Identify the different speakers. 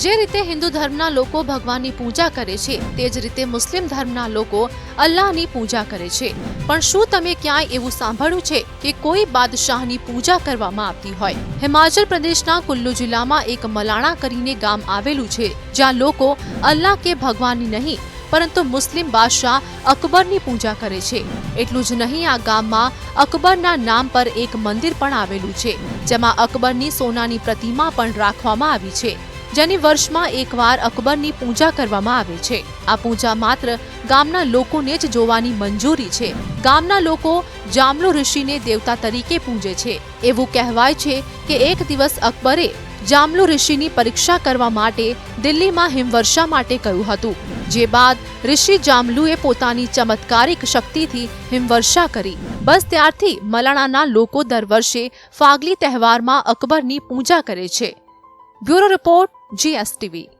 Speaker 1: જે રીતે હિન્દુ ધર્મના લોકો ભગવાનની પૂજા કરે છે, તે જ રીતે મુસ્લિમ ધર્મના લોકો અલ્લાહની પૂજા કરે છે. પણ શું તમે ક્યાંય એવું સાંભળ્યું છે કે કોઈ બાદશાહની પૂજા કરવામાં આવતી હોય? હિમાચલ પ્રદેશના કુલ્લુ જિલ્લામાં એક મલાણા કરીને ગામ આવેલું છે, જ્યાં લોકો અલ્લાહ કે ભગવાનની નહીં, પરંતુ મુસ્લિમ બાદશાહ અકબરની પૂજા કરે છે. એટલું જ નહીં, આ ગામમાં અકબરના નામ પર એક મંદિર પણ આવેલું છે, જેમાં અકબરની સોનાની પ્રતિમા પણ રાખવામાં આવી છે. જેની વર્ષમાં એકવાર અકબરની પૂજા કરવામાં આવે છે. આ પૂજા માત્ર ગામના લોકોને જ જોવાની મંજૂરી છે. ગામના લોકો જામલો ઋષિને દેવતા તરીકે પૂજે છે. એવું કહેવાય છે કે એક દિવસ અકબરે જામલુ ઋષિની પરીક્ષા કરવા માટે દિલ્હીમાં હિમવર્ષા માટે કહ્યું હતું. જે બાદ ઋષિ જામલુએ પોતાની ચમત્કારિક શક્તિથી હિમવર્ષા કરી. બસ ત્યારથી મલાણાના લોકો દર વર્ષે ફાગલી તહેવારમાં અકબરની પૂજા કરે છે. Bureau report GSTV.